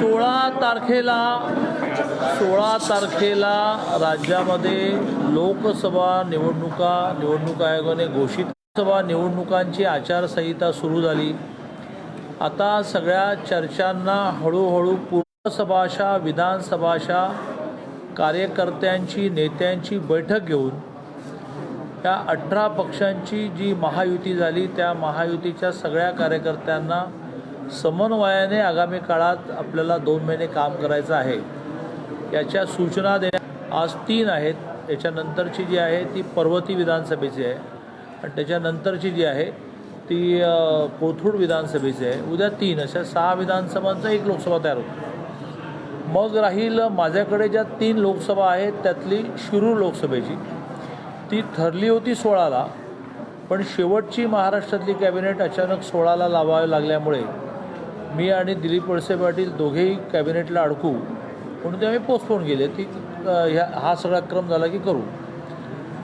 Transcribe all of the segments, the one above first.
सोळा तारखेला सोळा तारखेला राज्यामध्ये लोकसभा निवडणुका निवडणूक आयोगाने घोषित सभा निवडणुकांची आचारसंहिता सुरू झाली. आता सगळ्या चर्चांना हळूहळू पूर्वसभाशा विधानसभाशा कार्यकर्त्यांची नेत्यांची बैठक घेऊन त्या अठरा पक्षांची जी महायुती झाली त्या महायुतीच्या सगळ्या कार्यकर्त्यांना समन्वयाने आगामी काळात आपल्याला दोन महिने काम करायचं आहे. याच्या सूचना देण्या आज तीन आहेत. याच्यानंतरची जी आहे ती पर्वती विधानसभेची आहे. आणि त्याच्यानंतरची जी आहे ती कोथरूड विधानसभेची आहे. उद्या तीन अशा सहा विधानसभांचा एक लोकसभा तयार होतो. मग राहील माझ्याकडे ज्या तीन लोकसभा आहेत त्यातली शिरूर लोकसभेची. ती ठरली होती सोळाला पण शेवटची महाराष्ट्रातली कॅबिनेट अचानक सोळाला लावावी लागल्यामुळे मी आणि दिलीप वळसे पाटील दोघेही कॅबिनेटला अडकू म्हणून ते आम्ही पोस्टपोन केले. ती ह्या हा सगळा क्रम झाला की करू.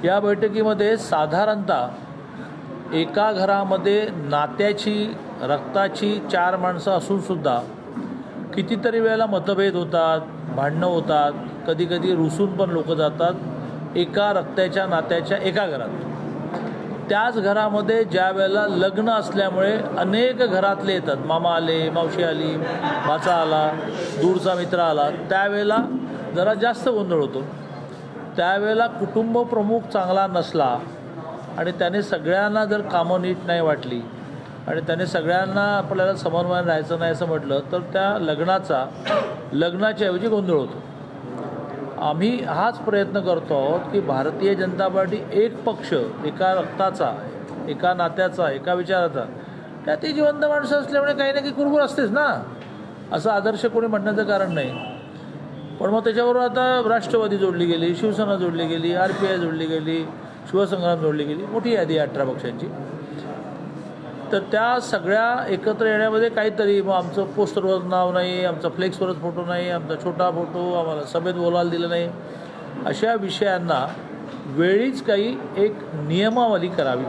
या बैठकीमध्ये साधारणतः एका घरामध्ये नात्याची रक्ताची चार माणसं असूनसुद्धा कितीतरी वेळेला मतभेद होतात भांडणं होतात कधी कधी रुसून पण लोक जातात. एका रक्ताच्या नात्याच्या एका घरात. त्याच घरामध्ये ज्या वेळेला लग्न असल्यामुळे अनेक घरातले येतात. मामा आले मावशी आली भाचा आला दूरचा मित्र आला. त्यावेळेला जरा जास्त गोंधळ होतो. त्यावेळेला कुटुंब प्रमुख चांगला नसला आणि त्याने सगळ्यांना जर कामं नीट नाही वाटली आणि त्याने सगळ्यांना आपल्याला समन्वय राहायचं नाही असं म्हटलं तर त्या लग्नाचा लग्नाच्या ऐवजी गोंधळ होतो. आम्ही हाच प्रयत्न करतो आहोत की भारतीय जनता पार्टी एक पक्ष एका रक्ताचा एका नात्याचा एका विचाराचा त्या ती जिवंत माणसं असल्यामुळे काही ना काही कुरबुर असतेच ना. असं आदर्श कोणी म्हणण्याचं कारण नाही. पण मग त्याच्याबरोबर आता राष्ट्रवादी जोडली गेली शिवसेना जोडली गेली आर पी आय जोडली गेली शिवसंग्राम जोडली गेली मोठी यादी अठरा पक्षांची. तर त्या सगळ्या एकत्र येण्यामध्ये काहीतरी मग आमचं पोस्टरवर नाव नाही आमचा फ्लेक्सवरच फोटो नाही आमचा छोटा फोटो आम्हाला सभेत बोलायला दिलं नाही. अशा विषयांना वेळीच काही एक नियमावली करावी.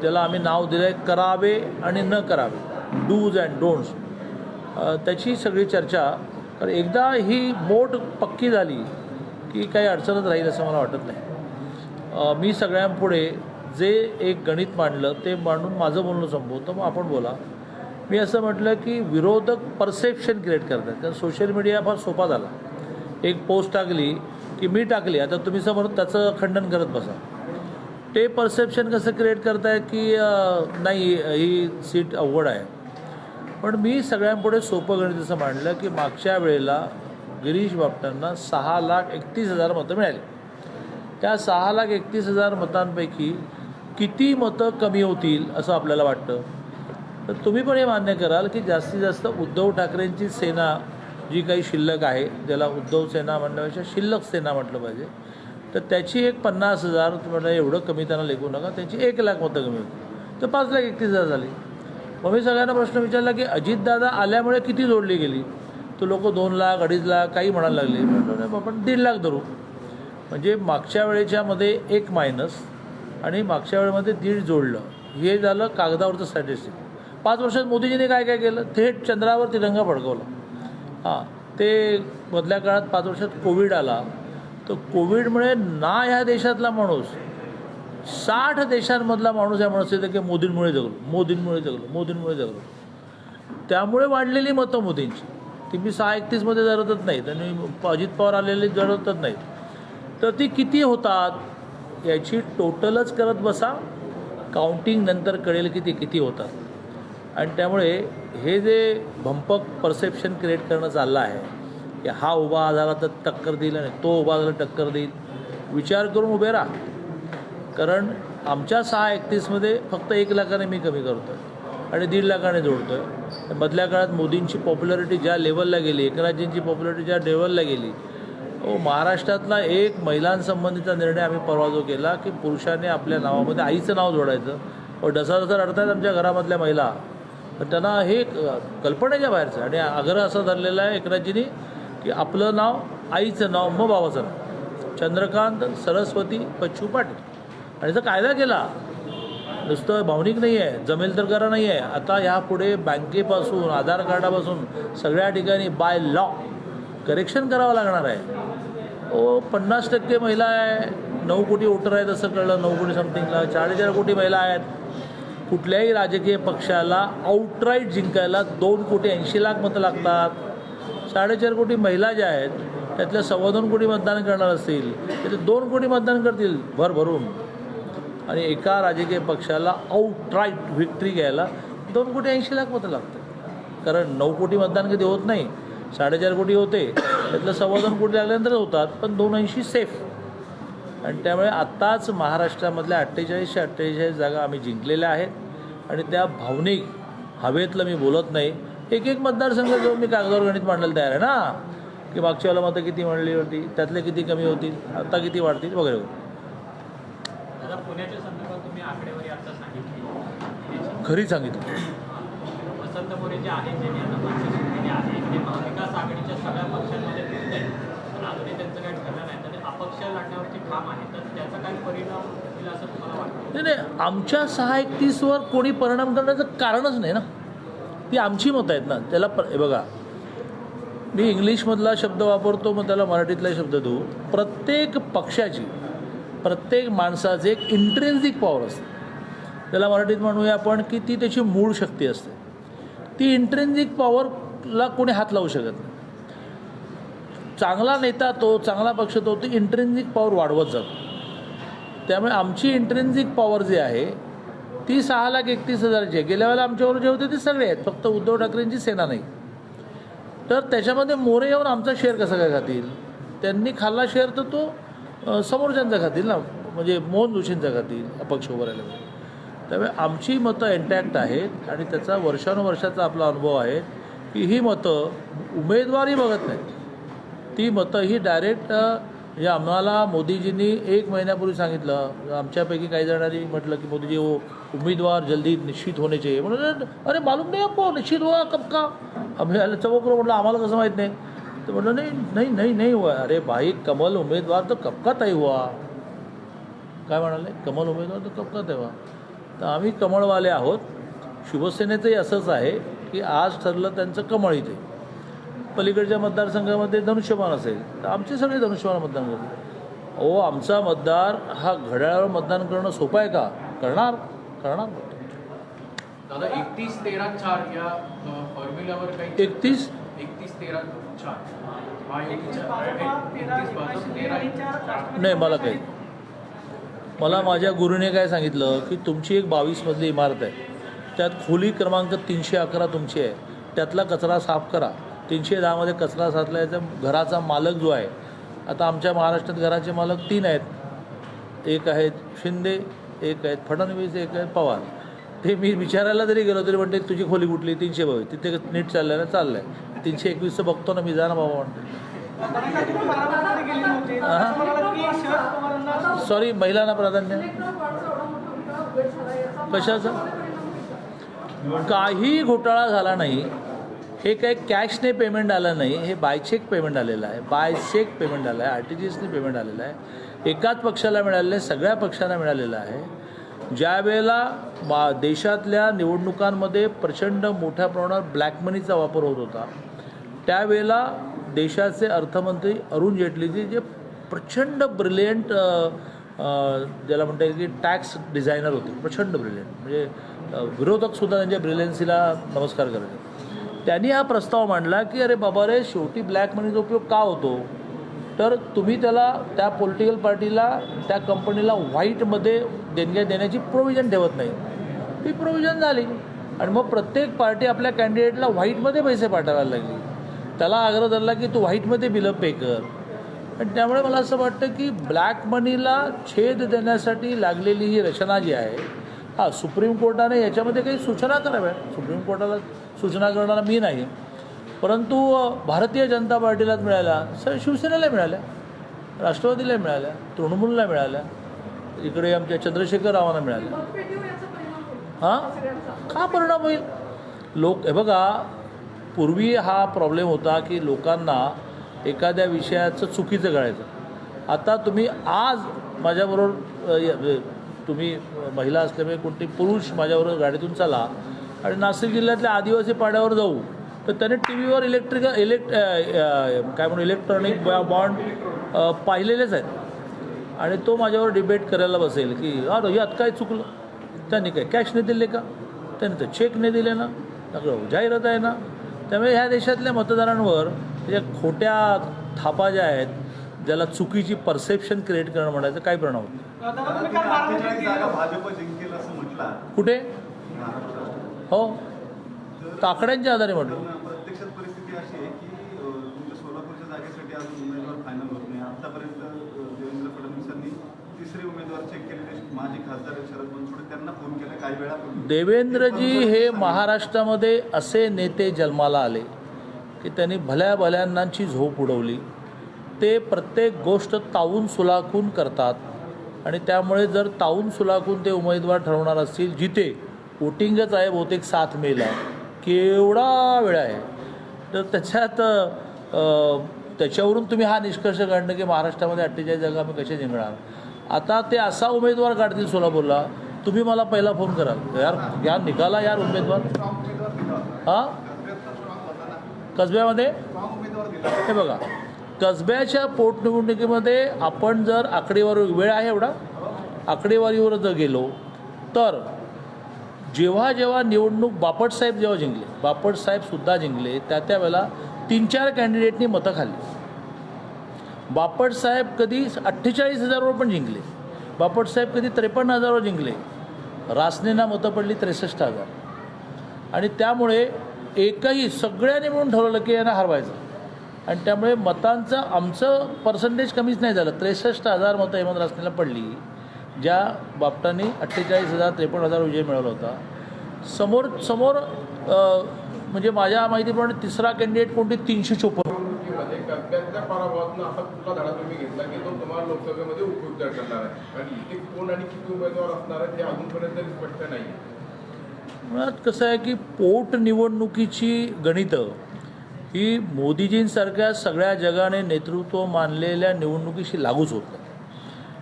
ज्याला आम्ही नाव दिलं आहे करावे आणि न करावे. डूज अँड डोंट्स त्याची सगळी चर्चा. कारण एकदा ही बोट पक्की झाली की काही अडचणच राहील असं मला वाटत नाही. मी सगळ्यांपुढे जे एक गणित मांडलं ते मांडून माझं बोलणं संपवतं मग आपण बोला. मी असं म्हटलं की विरोधक परसेप्शन क्रिएट करतात. कारण सोशल मीडिया फार सोपा झाला. एक पोस्ट टाकली की मी टाकली. आता तुम्ही समोर त्याचं खंडन करत बसा. ते परसेप्शन कसं क्रिएट करताय की नाही ही सीट अवघड आहे. पण मी सगळ्यांपुढे सोपं गणित असं मांडलं की मागच्या वेळेला गिरीश बापटांना सहा लाख एकतीस हजार मतं मिळाली. त्या सहा लाख एकतीस हजार मतांपैकी किती मतं कमी होतील असं आपल्याला वाटतं? तर तुम्ही पण हे मान्य कराल की जास्तीत जास्त उद्धव ठाकरेंची सेना जी काही शिल्लक आहे ज्याला उद्धव सेना म्हणण्यापेक्षा शिल्लक सेना म्हटलं पाहिजे तर त्याची एक पन्नास हजार तुम्हाला एवढं कमी त्यांना लेखू नका त्यांची एक लाख मतं कमी होती तर पाच लाख एकतीस हजार झाली. मग मी सगळ्यांना प्रश्न विचारला की अजितदादा आल्यामुळे किती जोडली गेली? तर लोक दोन लाख अडीच लाख काही म्हणायला लागले. आपण दीड लाख धरू. म्हणजे मागच्या वेळेच्यामध्ये एक मायनस आणि मागच्या वेळेमध्ये दीड जोडलं. हे झालं कागदावरचं स्टॅटिस्टिक पाच वर्षात मोदीजीने काय काय केलं? थेट चंद्रावर तिरंगा फडकवला. हां ते मधल्या काळात पाच वर्षात कोविड आला. तर कोविडमुळे ना ह्या देशातला माणूस साठ देशांमधला माणूस या माणूस येतं की मोदींमुळे जगलो. मोदींमुळे जगलो. मोदींमुळे जगलो. त्यामुळे वाढलेली मतं मोदींची. ती मी सहा एकतीसमध्ये जरतच नाहीत आणि अजित पवार आलेले जरतच नाहीत. तर ती किती होतात? याची टोटलच करत बसा काउंटिंग नंतर कळेल की ते किती होतात. आणि त्यामुळे हे जे भंपक परसेप्शन क्रिएट करणं चाललं आहे की हा उभा झाला तर टक्कर देईल आणि तो उभा झाला टक्कर देईल विचार करून उभे राहा. कारण आमच्या सहा एकतीसमध्ये फक्त एक लाखाने मी कमी करतो आहे आणि दीड लाखाने जोडतो आहे मधल्या काळात मोदींची पॉप्युलरिटी ज्या लेवलला गेली एकनाथजींची पॉप्युलरिटी ज्या लेवलला गेली हो, महाराष्ट्रातला एक महिलांसंबंधीचा निर्णय आम्ही परवा जो केला की पुरुषाने आपल्या नावामध्ये आईचं नाव जोडायचं. व डसा डसा रडतायत आमच्या घरामधल्या महिला. तर त्यांना हे कल्पनेच्या बाहेरचं आणि आग्रह असा धरलेला आहे एकनाथजींनी की आपलं नाव आईचं नाव मग बाबाचं नाव. चंद्रकांत सरस्वती बच्चू पाटील. आणि जर कायदा केला नुसतं भावनिक नाही आहे जमेल तर करा नाही आहे आता ह्यापुढे बँकेपासून आधार कार्डापासून सगळ्या ठिकाणी बाय लॉ करेक्शन करावं लागणार आहे. पन्नास टक्के महिला आहे. नऊ कोटी वोटर आहेत असं कळलं नऊ कोटी समथिंगला साडेचार कोटी महिला आहेत. कुठल्याही राजकीय पक्षाला आउटराईट जिंकायला दोन कोटी ऐंशी लाख मतं लागतात. साडेचार कोटी महिला ज्या आहेत त्यातल्या सव्वा दोन कोटी मतदान करणार असतील त्याचे दोन कोटी मतदान करतील भरभरून आणि एका राजकीय पक्षाला आउटराईट व्हिक्ट्री घ्यायला दोन कोटी ऐंशी लाख मतं लागतात. कारण नऊ कोटी मतदान कधी होत नाही? साडेचार कोटी होते. त्यातलं सव्वा दोन कोटी लागल्यानंतर होतात पण दोन ऐंशी सेफ आणि त्यामुळे आत्ताच महाराष्ट्रामधल्या अठ्ठेचाळीसशे अठ्ठेचाळीस जागा आम्ही जिंकलेल्या आहेत. आणि त्या भावनिक हवेतलं मी बोलत नाही. एक एक मतदारसंघ घेऊन मी कागदावर गणित मांडायला तयार आहे ना? की मागच्या वेळेला मतं किती म्हणली होती? त्यातले किती कमी होतील? आता किती वाढतील? वगैरे वगैरे. दादा महाविकास आघाडीच्या सगळ्या पक्षांमध्ये फिरत आहे पण अजूनही त्यांचं काही ठरलं नाही. तर अपक्ष लढण्यावरती ठाम आहे. तर त्याचा काही परिणाम होईल असं तुम्हाला वाटतं? नाही नाही. आमच्या सहा एकतीसवर कोणी परिणाम करण्याचं कारणच नाही ना. ती आमची मतं आहेत ना. त्याला बघा. मी इंग्लिशमधला शब्द वापरतो मग त्याला मराठीतला शब्द देऊ. प्रत्येक पक्षाची प्रत्येक माणसाचे एक इंट्रेन्सिक पॉवर असते. त्याला मराठीत म्हणूया आपण की ती त्याची मूळ शक्ती असते. ती इंट्रेन्सिक ला कोणी हात लावू शकत नाही. चांगला नेता तो चांगला पक्ष तो ती इंट्रेन्सिक पॉवर वाढवत जातो. त्यामुळे आमची इंट्रेन्सिक पॉवर जी आहे ती सहा लाख एकतीस हजारची आहे. गेल्या वेळेला आमच्यावर जे होते ते सगळे आहेत. फक्त उद्धव ठाकरेंची सेना नाही. तर त्याच्यामध्ये मोरे येऊन आमचा शेअर कसा काय खातील? त्यांनी खाल्ला शेअर तर तो समोरच्यांचा खातील ना? म्हणजे मोहन जोशींचा खातील अपक्ष उभं राहिल्यामुळे त्यामुळे आमची मतं इंटॅक्ट आहेत आणि त्याचा वर्षानुवर्षाचा आपला अनुभव आहे. की ही मतं उमेदवारी बघत नाही ती मतं ही डायरेक्ट म्हणजे आम्हाला मोदीजींनी एक महिन्यापूर्वी सांगितलं. आमच्यापैकी काही जणांनी म्हटलं की मोदीजी हो उमेदवार जल्दी निश्चित होणे चाहिए. म्हणून अरे मालूम नाही आपको निश्चित हुआ कब का? आम्ही चौकलो म्हटलं आम्हाला कसं माहीत नाही. तर म्हटलं नाही नाही नाही नाही हुआ. अरे भाई कमल उमेदवार तर कब का तय हुआ? काय म्हणाले? कमल उमेदवार तर कब का तय हुआ? तर आम्ही कमळवाले आहोत. शिवसेनेचंही असंच आहे. की आज ठरलं त्यांचं कमळ इथे. पलीकडच्या मतदारसंघामध्ये धनुष्यबाण असेल तर आमचे सगळे धनुष्यबाण मतदान करतील. ओ आमचा मतदार हा घड्याळावर मतदान करणं सोपं आहे का? करणार करणार दादा एकतीस तेरा चार या फॉर्म्युल्यावर काही एकतीस? एकतीस तेरा चार. नाही मला काही. मला माझ्या गुरुने काय सांगितलं की तुमची एक बावीसमधली इमारत आहे. त्यात खोली क्रमांक तीनशे अकरा तुमची आहे. त्यातला कचरा साफ करा. तीनशे दहामध्ये कचरा साचल्याचा. घराचा मालक जो आहे आता आमच्या महाराष्ट्रात घराचे मालक तीन आहेत. एक आहेत शिंदे एक आहेत फडणवीस एक आहेत पवार. ते मी विचारायला जरी गेलो तरी म्हणते तुझी खोली कुठली? तीनशे बावीस तिथे नीट चाललं ना चाललं आहे तीनशे एकवीसचं बघतो ना मी जा ना बाबा म्हणते. सॉरी महिलांना प्राधान्य. कशाचं? काही घोटाळा झाला नाही. हे काही कॅशने पेमेंट आलं नाही. हे बाय चेक पेमेंट आलेलं आहे. बाय चेक पेमेंट आलं आहे. आर टी जी एसने पेमेंट आलेलं आहे. एकाच पक्षाला मिळालेलं आहे. सगळ्या पक्षांना मिळालेलं आहे. ज्या वेळेला मा देशातल्या निवडणुकांमध्ये प्रचंड मोठ्या प्रमाणावर ब्लॅक मनीचा वापर होत होता त्यावेळेला देशाचे अर्थमंत्री अरुण जेटलीजी जे प्रचंड ब्रिलियंट ज्याला म्हणता येईल की टॅक्स डिझायनर होते. प्रचंड ब्रिलियंट म्हणजे विरोधकसुद्धा त्यांच्या ब्रिलियन्सीला नमस्कार करायचे त्यांनी हा प्रस्ताव मांडला की अरे बाबा रे शेवटी ब्लॅक मनीचा उपयोग का होतो? तर तुम्ही त्याला त्या पॉलिटिकल पार्टीला त्या कंपनीला व्हाईटमध्ये देणग्या देण्याची प्रोव्हिजन ठेवत नाही. ती प्रोव्हिजन झाली. आणि मग प्रत्येक पार्टी आपल्या कॅन्डिडेटला व्हाईटमध्ये पैसे पाठवायला लागली. त्याला आग्रह धरला की तू व्हाईटमध्ये बिलं पे कर. आणि त्यामुळे मला असं वाटतं की ब्लॅक मनीला छेद देण्यासाठी लागलेली ही रचना जी आहे हा सुप्रीम कोर्टाने याच्यामध्ये काही सूचना कराव्या. सुप्रीम कोर्टाला सूचना करणारा मी नाही. परंतु भारतीय जनता पार्टीलाच मिळाल्या सर शिवसेनेला मिळाल्या राष्ट्रवादीला मिळाल्या तृणमूलला मिळाल्या इकडे आमच्या चंद्रशेखर रावांना मिळाल्या. हां? का परिणाम होईल? लोक हे बघा पूर्वी हा प्रॉब्लेम होता की लोकांना एखाद्या विषयाचं चुकीचं कळायचं आता तुम्ही आज माझ्याबरोबर य- तुम्ही महिला असल्यामुळे कोणते पुरुष माझ्याबरोबर गाडीतून चला आणि नाशिक जिल्ह्यातल्या आदिवासी पाड्यावर जाऊ तर त्याने टी व्हीवर इलेक्ट्रिकल इलेक्ट काय म्हणू इलेक्ट्रॉनिक बॉन्ड पाहिलेलेच आहेत. आणि तो माझ्यावर डिबेट करायला बसेल की अरे यात काय चुकलं? त्यांनी काय कॅश नाही दिले का? त्यांनी तर चेक नाही दिले ना? सगळं जाहिरात आहे ना? त्यामुळे ह्या देशातल्या मतदारांवर त्या खोट्या थापा ज्या आहेत ज्याला चुकीची परसेप्शन क्रिएट करणं म्हणायचं काय परिणाम होतो कुठे. हो. तर आकड्यांच्या आधारे म्हटलं. पण प्रत्यक्षात परिस्थिती अशी आहे की अं, तुमच्या सोलापूरच्या जागेसाठी अजून उमेदवार फायनल होत नाही. आतापर्यंत अं, देवेंद्र फडणवीसांनी तिसरे उमेदवार चेक केलेले माजी खासदार आहेत शरद बनसोडे. त्यांना फोन केला काही वेळा देवेंद्रजी हे महाराष्ट्रामध्ये असे नेते जन्माला आले. की त्यांनी भल्या भल्यांनांची झोप उडवली. ते प्रत्येक गोष्ट तावून सुलाखून करतात. आणि त्यामुळे जर तावून सुलाखून ते उमेदवार ठरवणार असतील जिथे वोटिंगच आहे बहुतेक सात मेला. केवढा वेळ आहे. तर त्याच्यात त्याच्यावरून तुम्ही हा निष्कर्ष काढणं की महाराष्ट्रामध्ये अठ्ठेचाळीस जागा आम्ही कसे जिंकणार? आता ते असा उमेदवार काढतील सोलापूरला तुम्ही मला पहिला फोन कराल यार यार निघाला यार उमेदवार. हां? कसब्यामध्ये? हे बघा. कसब्याच्या पोटनिवडणुकीमध्ये आपण जर आकडेवारी वेळ आहे एवढा आकडेवारीवर जर गेलो तर जेव्हा जेव्हा निवडणूक बापटसाहेब जेव्हा जिंकले बापटसाहेबसुद्धा जिंकले त्या त्यावेळेला तीन चार कॅन्डिडेटनी मतं खाल्ली. बापटसाहेब कधी अठ्ठेचाळीस हजारवर पण जिंकले. बापटसाहेब कधी त्रेपन्न हजारवर जिंकले. रासनेना मतं पडली त्रेसष्ट हजार. आणि त्यामुळे एकही सगळ्यांनी म्हणून ठरवलं की यांना हरवायचं. आणि त्यामुळे मतांचं आमचं पर्सेंटेज कमीच नाही झालं. त्रेसष्ट हजार मतं हेमंत रासनेला पडली ज्या बापटांनी अठ्ठेचाळीस हजार त्रेपन्न हजार विजय मिळवला होता. समोर समोर म्हणजे माझ्या माहितीप्रमाणे तिसरा कॅन्डिडेट कोणती? तीनशे चोपन्न. लोकसभेमध्ये उपयुक्त ठरणार आहे? कारण कोण आणि किती उमेदवार असणार आहे ते अजूनपर्यंत स्पष्ट नाही. मुळात कसं आहे की पोटनिवडणुकीची गणितं ही मोदीजींसारख्या सगळ्या जगाने नेतृत्व मानलेल्या निवडणुकीशी लागूच होत नाही.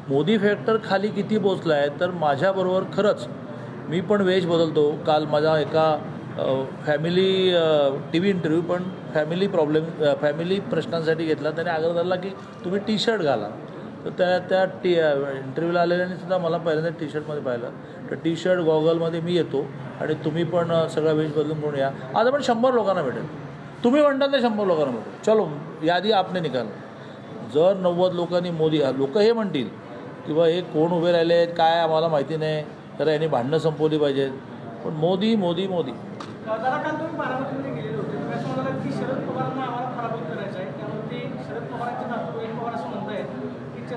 मोदी फॅक्टर खाली किती पोचला आहे तर माझ्याबरोबर खरंच मी पण वेश बदलतो. काल माझा एका फॅमिली टी व्ही इंटरव्ह्यू पण फॅमिली प्रॉब्लेम फॅमिली प्रश्नांसाठी घेतला. त्याने आग्रह धरला की तुम्ही टी शर्ट घाला. तर त्या त्या टी इंटरव्ह्यूला आलेल्याने सुद्धा मला पहिल्यांदा टी शर्टमध्ये पाहिलं. तर टी शर्ट गॉगलमध्ये मी येतो आणि तुम्ही पण सगळा वेश बदलून कोण या. आज आपण शंभर लोकांना भेटेल. तुम्ही म्हणताल ते शंभर लोकांना भेटेल. चलो यादी आपने निकाल. जर नव्वद लोकांनी मोदी लोक हे म्हणतील किंवा हे कोण उभे राहिले आहेत? काय आम्हाला माहिती नाही. तर यांनी भांडणं संपवली पाहिजेत. पण मोदी मोदी मोदी दादा काल तुम्ही बारामतीमध्ये गेलेले होते तुम्ही असं म्हणाला की शरद पवारांना आम्हाला पराभूत करायचा आहे त्यामुळे ते शरद पवारांचे नातू रोहित पवार असं म्हणतायत की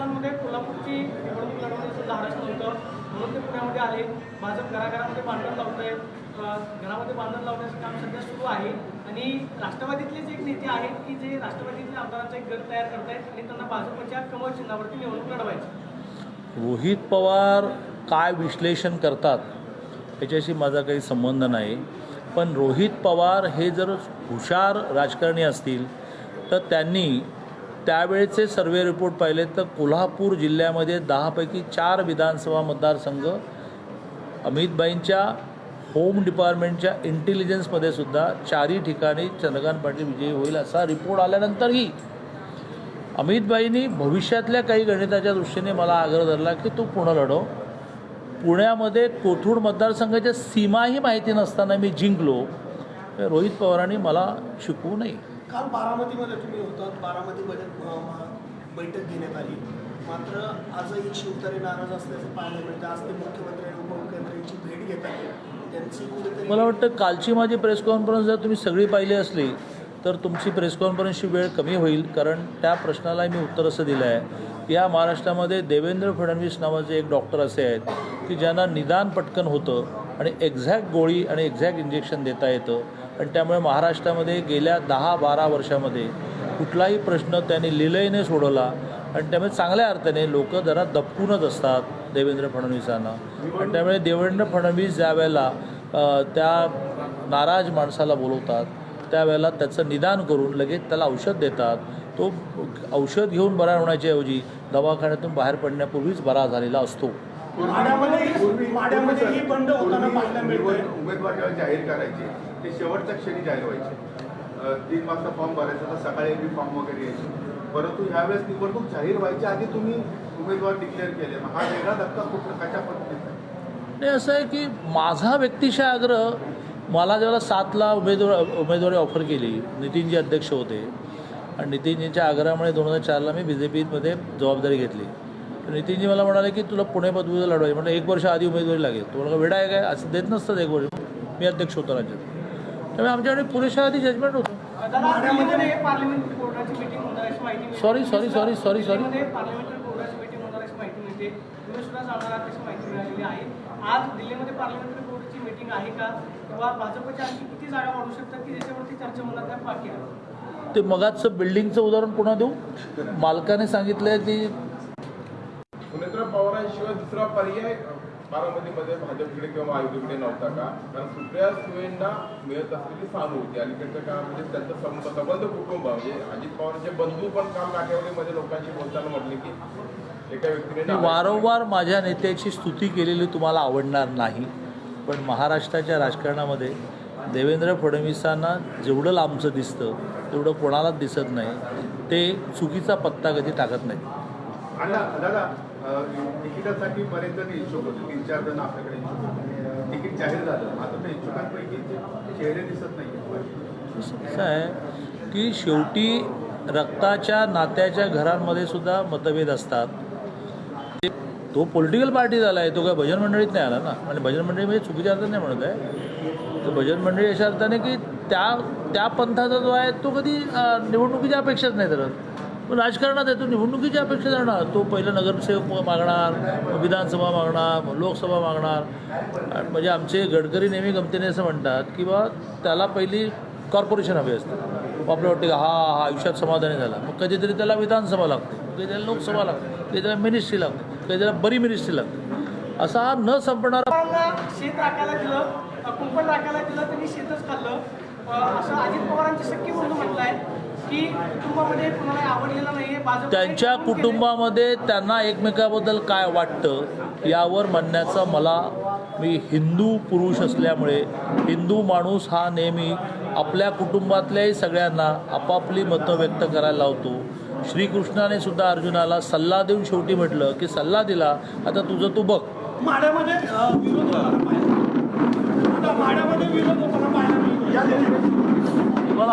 मुलांमध्ये कोल्हापूरची निवडणूक लढवण्याचं धाडस नव्हतं म्हणून ते पुण्यामध्ये आले. भाजप घराघरामध्ये बांधण लावत आहे घरामध्ये बांधण लावण्याचं काम सध्या सुरू आहे. आणि राष्ट्रवादीतलेच एक नेते आहेत की जे राष्ट्रवादीतले आमदारांचा एक गट तयार करतायत आणि त्यांना भाजपच्या कमळ चिन्हावरती निवडणूक लढवायची. रोहित पवार काय विश्लेषण करतात याच्याशी माझा काही संबंध नाही. पण रोहित पवार हे जर हुशार राजकारणी असतील तर त्यांनी त्यावेळेचे सर्वे रिपोर्ट पाहिले तर कोल्हापूर जिल्ह्यामध्ये दहापैकी चार विधानसभा मतदारसंघ अमितबाईंच्या होम डिपार्टमेंटच्या इंटेलिजन्समध्ये सुद्धा चारही ठिकाणी चंद्रकांत पाटील विजयी होईल असा रिपोर्ट आल्यानंतरही अमितबाईंनी भविष्यातल्या काही गणिताच्या दृष्टीने मला आग्रह धरला की तू पुणे लढव पुण्यामध्ये कोथरूड मतदारसंघाच्या सीमाही माहिती नसताना मी जिंकलो. रोहित पवारांनी मला शिकवू नये. काल बारामतीमध्ये तुम्ही होतात बारामती बजेट बैठक घेण्यात आली. मात्र आजही शिवतारे नाराज असल्याचं पाहायला मिळतं. आज ते मुख्यमंत्री आणि उपमुख्यमंत्र्यांची भेट घेत आहेत. त्यांची कुठेतरी मला वाटतं कालची माझी प्रेस कॉन्फरन्स जर तुम्ही सगळी पाहिली असली तर तुमची प्रेस कॉन्फरन्सची वेळ कमी होईल. कारण त्या प्रश्नाला मी उत्तर असं दिलं आहे. की या महाराष्ट्रामध्ये देवेंद्र फडणवीस नावाचे एक डॉक्टर असे आहेत की ज्यांना निदान पटकन होतं आणि एक्झॅक्ट गोळी आणि एक्झॅक्ट इंजेक्शन देता येतं. आणि त्यामुळे महाराष्ट्रामध्ये गेल्या दहा बारा वर्षामध्ये कुठलाही प्रश्न त्यांनी लिलईने सोडवला. आणि त्यामुळे चांगल्या अर्थाने लोक जरा दपकूनच असतात देवेंद्र फडणवीसांना. आणि त्यामुळे देवेंद्र फडणवीस ज्या वेळेला त्या नाराज माणसाला बोलवतात त्यावेळेला त्याचं निदान करून लगेच त्याला औषध देतात. तो औषध घेऊन बरा होण्याच्या ऐवजी दवाखान्यातून बाहेर पडण्यापूर्वीच बरा झालेला असतो. ही उमेदवार जाहीर करायचे ते शेवटच्या क्षणी जाहीर व्हायचे. तीन वाजता फॉर्म भरायचा तर सकाळी बी फॉर्म वगैरे यायचे. परंतु ह्यावेळेस निवडणूक जाहीर व्हायच्या आधी तुम्ही उमेदवार डिक्लेअर केले. मग हा वेगळा धक्का कुठं कशा पद्धतीचा नाही असं आहे की माझा व्यक्तिशय आग्रह मला जेव्हा सातला उमेदवार उमेदवारी ऑफर केली नितीनजी अध्यक्ष होते. आणि नितीनजींच्या आग्रहामुळे दोन हजार चारला मी बी जे पीमध्ये जबाबदारी घेतली. नितीनजी मला म्हणाले की तुला पुणे पदवीचं लढवायची. म्हटलं एक वर्ष आधी उमेदवारी लागेल. तुम्हाला वेळा आहे काय? असं देत नसतात एक वर्ष. मी अध्यक्ष होतो राज्यात. त्यामुळे आमच्याकडे पुरेशा आधी जजमेंट होतं. Sorry sorry sorry sorry sorry आज दिल्लीमध्ये मीटिंग आहे का ते मगाचं बिल्डिंगचं उदाहरण पुन्हा देऊ. मालकाने सांगितलं की सुनेत्र पवारांशिवाय दुसरा पर्याय बारामतीमध्ये भाजपकडे किंवा महायुतीकडे नव्हता का? कारण सुप्रिया सुळेंना मिळत असलेली सहानुभूती अलीकडच्या काळामध्ये त्यांचं सं- संबंध कुटुंब म्हणजे अजित पवारांचे बंधू पण काल काठेवाडीमध्ये लोकांशी बोलताना म्हटले की एका व्यक्तीने वारंवार माझ्या नेत्याची स्तुती केलेली तुम्हाला आवडणार नाही. पण महाराष्ट्राच्या राजकारणामध्ये देवेंद्र फडणवीसांना जेवढं लांबचं दिसतं तेवढं कोणालाच दिसत नाही. ते चुकीचा पत्ता कधी टाकत नाही तिकिटासाठी बरेच जण इच्छुक होते. तीन चार जण आपल्याकडे इच्छुक होते. तिकीट जाहीर झालं. आता त्या इच्छुकांपैकी चेहरे दिसत नाही असं आहे की शेवटी रक्ताच्या नात्याच्या घरांमध्ये सुद्धा मतभेद असतात. तो पॉलिटिकल पार्टी झाला आहे. तो काय भजन मंडळीत नाही आला ना? आणि भजन मंडळी म्हणजे चुकीच्या अर्थाने नाही म्हणत आहे. तर भजन मंडळी अशा अर्थाने की त्या त्या पंथाचा जो आहे तो कधी निवडणुकीच्या अपेक्षाच नाही धरत. राजकारणात येतो निवडणुकीची अपेक्षा जाणार तो पहिलं नगरसेवक मागणार विधानसभा मागणार लोकसभा मागणार. म्हणजे आमचे गडकरी नेहमी गमतीने असं म्हणतात की बा त्याला पहिली कॉर्पोरेशन हवी असते. मग आपलं का हा हा आयुष्यात समाधानी झाला. मग कधीतरी त्याला विधानसभा लागते. कधी त्याला लोकसभा लागते. कधी त्याला मिनिस्ट्री लागते. कधी त्याला बरी मिनिस्ट्री लागते. असा हा न संपणारा शेत राखायला दिलं कुंपण राखायला दिलं त्यांनी शेतच खाल्लं. असं अजित पवारांचे शक्य म्हणून म्हटलंय. की कुटुंबामध्ये कुणाला आवडलेलं नाहीये भाजप त्यांच्या कुटुंबामध्ये त्यांना एकमेकाबद्दल काय वाटतं यावर म्हणण्याचं मला मी हिंदू पुरुष असल्यामुळे हिंदू माणूस हा नेहमी आपल्या कुटुंबातल्याही सगळ्यांना आपापली मतं व्यक्त करायला लावतो. श्रीकृष्णाने सुद्धा अर्जुनाला सल्ला देऊन शेवटी म्हटलं की सल्ला दिला आता तुझं तू बघ. माड्यामध्ये विरोध माड्यामध्ये विरोध होताना पाहायला मला